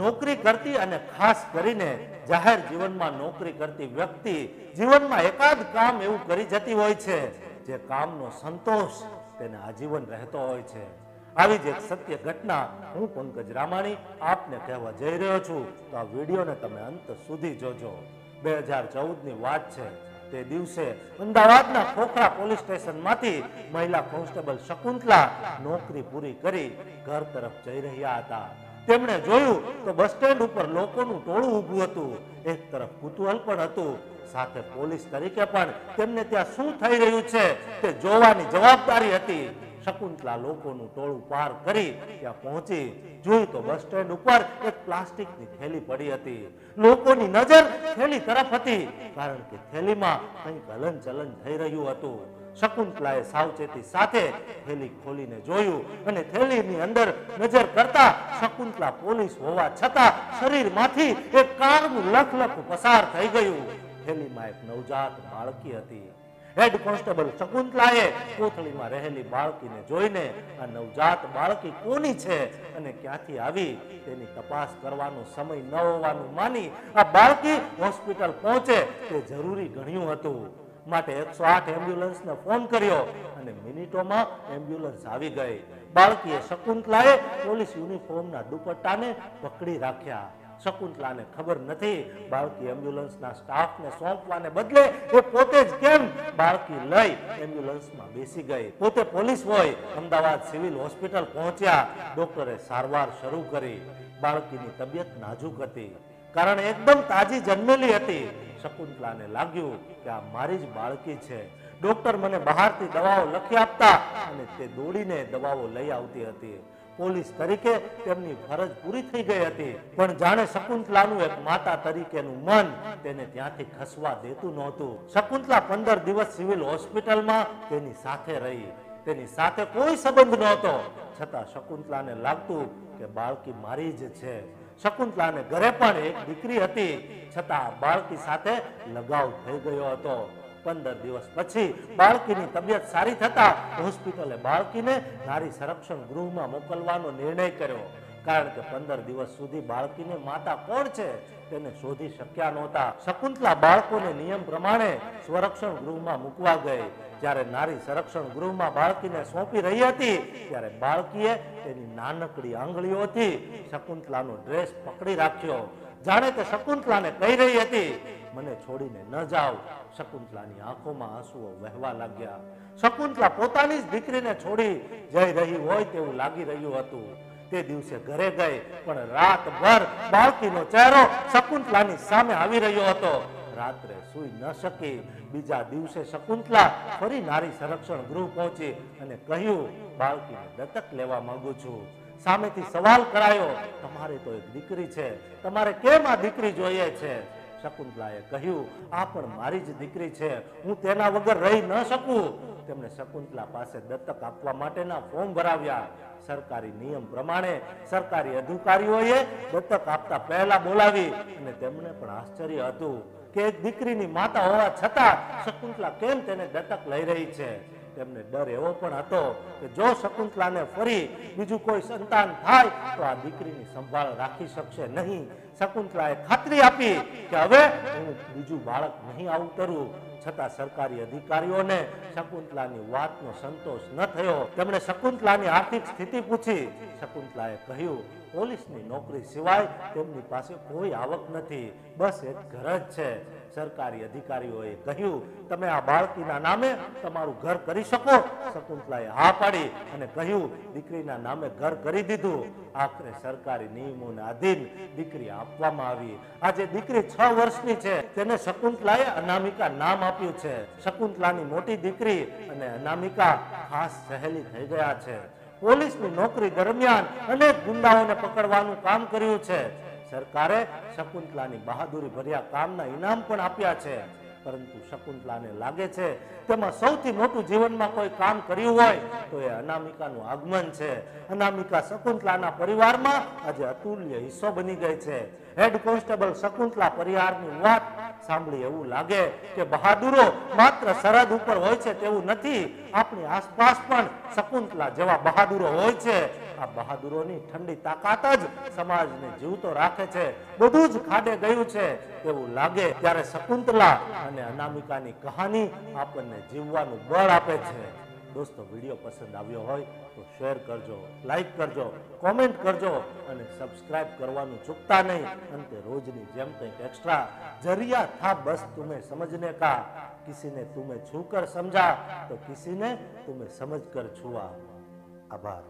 નોકરી કરતી અને ખાસ કરીને જાહેર જીવનમાં નોકરી કરતી વ્યક્તિ જીવનમાં એકાદ કામ એવું કરી જતી હોય છે, જે કામનો સંતોષ તેને આજીવન રહેતો હોય છે. આવી જ એક સત્ય ઘટના હું પંકજ રામાણી આપને કહેવા જઈ રહ્યો છું. તો આ વિડીયોને તમે અંત સુધી જોજો. બે હજાર ચૌદની વાત છે. તે દિવસે અમદાવાદના ખોખરા પોલીસ સ્ટેશનમાંથી મહિલા કોન્સ્ટેબલ શકુંતલા નોકરી પૂરી કરી ઘર તરફ જઈ રહ્યા હતા. તેમણે જોયું તો બસ સ્ટેન્ડ ઉપર લોકોનું ટોળું ઊભું હતું. એક તરફ કુતૂહલ પણ હતું. સાથે પોલીસ તરીકે પણ તેમને ત્યાં શું થઈ રહ્યું છે તે જોવાની જવાબદારી હતી. શકુંતલા લોકોનું ટોળું પાર કરી ત્યાં પહોંચી. જોયું તો બસ સ્ટેન્ડ ઉપર એક પ્લાસ્ટિકની થેલી પડી હતી. લોકોની નજર થેલી તરફ હતી, કારણ કે થેલીમાં કંઈક હલન ચલન થઈ રહ્યું હતું. શકુંતલાએ સાવચેતી સાથે થેલી ખોલીને જોયું અને થેલીની અંદર નજર કરતા શકુંતલા પોલીસ હોવા છતાં શરીરમાંથી એક કાળનું લખલખ પસાર થઈ ગયું. થેલીમાં એક નવજાત બાળકી હતી. હેડ કોન્સ્ટેબલ શકુંતલાએ કોથળીમાં રહેલી બાળકીને જોઈને આ નવજાત બાળકી કોની છે અને ક્યાંથી આવી તેની તપાસ કરવાનો સમય ન હોવાનું માની આ બાળકી હોસ્પિટલ પહોંચે તે જરૂરી ગણ્યું હતું. માટે એકસો આઠ એમ્બ્યુલન્સને ફોન કર્યો અને મિનિટોમાં એમ્બ્યુલન્સ આવી ગઈ. બાળકીએ શકુંતલાએ પોલીસ યુનિફોર્મના દુપટ્ટાને પકડી રાખ્યા. શકુંતલાને ખબર નથી. બાળકી એમ્બ્યુલન્સના સ્ટાફને સોંપવાને બદલે એ પોતે જ કેમ બાળકી લઈ એમ્બ્યુલન્સમાં બેસી ગઈ? પોતે પોલીસ હોય. અમદાવાદ સિવિલ હોસ્પિટલ પહોંચ્યા. ડોક્ટરે સારવાર શરૂ કરી. બાળકીની તબિયત નાજુક હતી. કારણ એકદમ તાજી જન્મેલી હતી. શકુંતલાને લાગ્યું કે આ મારી જ બાળકી છે. ડોક્ટર મને બહારથી દવાઓ લખી આપતા અને તે દોડીને દવાઓ લઈ આવતી હતી. પોલીસ તરીકે તેમની ફરજ પૂરી થઈ ગઈ હતી. પણ જાણે શકુંતલાનું એક માતા તરીકેનું મન તેને ત્યાંથી ખસવા દેતું નહોતું. શકુંતલા પંદર દિવસ સિવિલ હોસ્પિટલમાં તેની સાથે રહી. તેની સાથે કોઈ સંબંધ નહોતો. છતાં શકુંતલાને લાગતું કે બાળકી મારી જ છે. શકુંતલાને ઘરે પણ એક દીકરી હતી. છતાં બાળકી સાથે લગાવ થઈ ગયો હતો. પંદર દિવસ પછી બાળકીની તબિયત સારી થતા હોસ્પિટલે બાળકીને નારી સંરક્ષણ ગૃહમાં મોકલવાનો નિર્ણય કર્યો. કારણ કે પંદર દિવસ સુધી બાળકીને માતા કોણ છે તેને શોધી શક્યા નહોતા. શકુંતલા બાળકોને નિયમ પ્રમાણે સ્વરક્ષણ ગૃહમાં મૂકવા ગઈ. જ્યારે નારી સંરક્ષણ ગૃહમાં બાળકીને સોંપી રહી હતી, ત્યારે બાળકીએ તેની નાનકડી આંગળીઓથી શકુંતલાનો ડ્રેસ પકડી રાખ્યો. જાણે કે શકુંતલાને કહી રહી હતી મને છોડીને ન જાઓ. શકુંતલાની આંખોમાં આંસુઓ વહેવા લાગ્યા. શકુંતલા પોતાની જ દીકરીને છોડી જઈ રહી હોય તેવું લાગી રહ્યું હતું. તે દિવસે ઘરે ગઈ, પણ રાતભર બાળકીનો ચહેરો શકુંતલાની સામે આવી રહ્યો હતો. રાત્રે સૂઈ ન શકી. બીજા દિવસે શકુંતલા ફરી નારી સંરક્ષણ ગૃહ પહોંચી અને કહ્યું, બાળકીને દત્તક લેવા માંગુ છું. સામેથી સવાલ કરાયો, તમારે તો એક દીકરી છે. તમારે કેમ આ દીકરી જોઈએ છે? શકુંતલાએ કહ્યું, આ પણ મારી જ દીકરી છે. હું તેના વગર રહી ન શકું. તેમણે શકુંતલા પાસે દત્તક આપવા માટેના ફોર્મ ભરાવ્યા. સરકારી નિયમ પ્રમાણે સરકારી અધિકારીઓએ દત્તક આપતા પહેલા બોલાવી અને તેમને પણ આશ્ચર્ય હતું કે એક દીકરીની માતા હોવા છતાં શકુંતલા કેમ તેને દત્તક લઈ રહી છે? તેમને ડર એવો પણ હતો કે જો શકુંતલાને ફરી બીજું કોઈ સંતાન થાય, તો આ દીકરીની સંભાળ રાખી શકશે નહીં. શકુંતલાએ ખાતરી આપી કે હવે હું બીજું બાળક નહીં અવતરું છતાં સરકારી અધિકારીઓને શકુંતલાની વાતનો સંતોષ ન થયો. તેમણે શકુંતલાની આર્થિક સ્થિતિ પૂછી. શકુંતલાએ કહ્યું, પોલીસની નોકરી સિવાય તેમની પાસે કોઈ આવક નથી. બસ એક ઘર જ છે. સરકારી અધિકારીઓએ કહ્યું, તમે આ બાળકીના નામે તમારું ઘર કરી શકો. શકુંતલાએ હા પાડી અને કહ્યું, દીકરીના નામે ઘર કરી દીધું. આખરે સરકારી નિયમોના આધીન દીકરી આપવામાં આવી. આજે દીકરી છ વર્ષની છે. તેને શકુંતલાએ અનામિકા નામ આપ્યું છે. શકુંતલાની મોટી દીકરી અને અનામિકા ખાસ સહેલી થઈ ગયા છે. પોલીસની નોકરી દરમિયાન અનેક ગુંડાઓને પકડવાનું કામ કર્યું છે. સરકારે શકુંતલાની બહાદુરી ભર્યા કામના ઇનામ પણ આપ્યા છે. પરંતુ શકુંતલાને લાગે છે, તેમાં સૌથી મોટું જીવનમાં કોઈ કામ કર્યું હોય તો એ અનામિકાનું આગમન છે. અનામિકા શકુંતલાના પરિવારમાં આજે અતુલ્ય હિસ્સો બની ગઈ છે. હેડ કોન્સ્ટેબલ શકુંતલા પરિવારની વાત સાંભળી એવું લાગે કે બહાદુરો માત્ર સરહદ ઉપર હોય છે તેવું નથી. આપણી આસપાસ પણ શકુંતલા જેવા બહાદુરો હોય છે. આ બહાદુરોની ઠંડી તાકાત જ સમાજને જીવતો રાખે છે. બધું જ ખાડે ગયું છે. એવું લાગે ત્યારે શકુંતલા અને અનામિકાની કહાની આપણને જીવવાનું બળ આપે છે. દોસ્તો, વીડિયો પસંદ આવ્યો હોય તો શેર કરજો, લાઈક કરજો, કોમેન્ટ કરજો અને સબસ્ક્રાઇબ કરવાનું ચૂકતા નહીં. અંતે રોજની જેમ કંઈક એક્સ્ટ્રા જરિયા થા બસ તુમે સમજને કા. કિસીને તુમે છૂકર સમજા, તો કિસીને તુમે સમજ કર છુઆ આભાર.